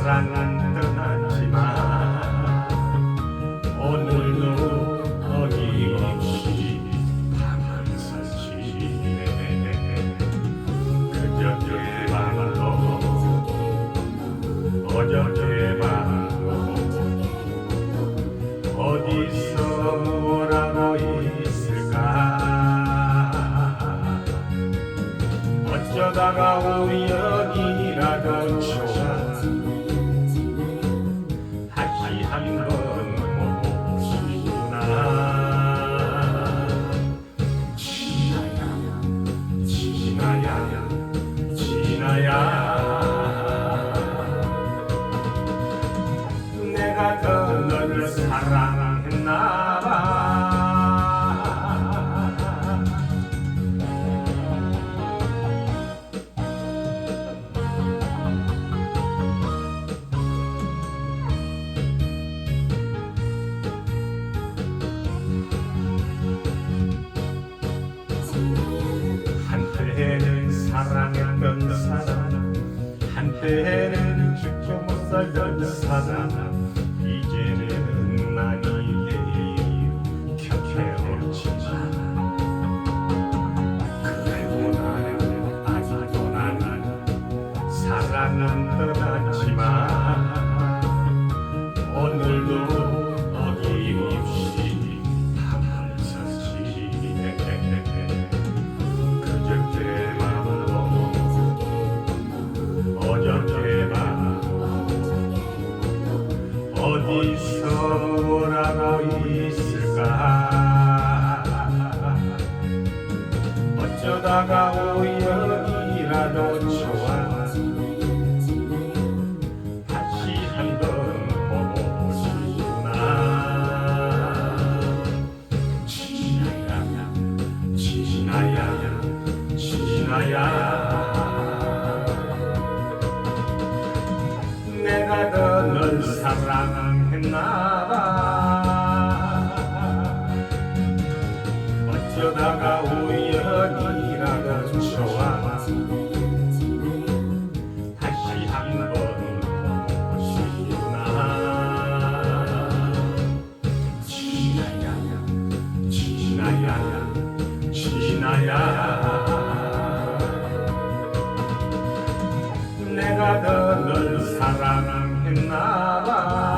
사랑은 떠났지만 오늘도 어김없이 밤을 설치네 그저께 밤도 어저께 밤도 어디서 뭐라고 있을까 어쩌다가 우연이라도 좋아 내가 더 너를 사랑했나 한때는 죽고 못 살던 사람 이제는 없지만 그래도 나는 아직도 나는 사랑은 떠났지만 뭐라고 있을까? 어쩌다가 우연이라도 좋아 다시 한번 보고 싶구나. 지나야 지나야 지나야. 내가 더널 사랑 했나 봐 어쩌다가 우연이라도 좋아 다시 한번 싶구나. 지나야 지나야 지나야. 내가 더 널 사랑했나 봐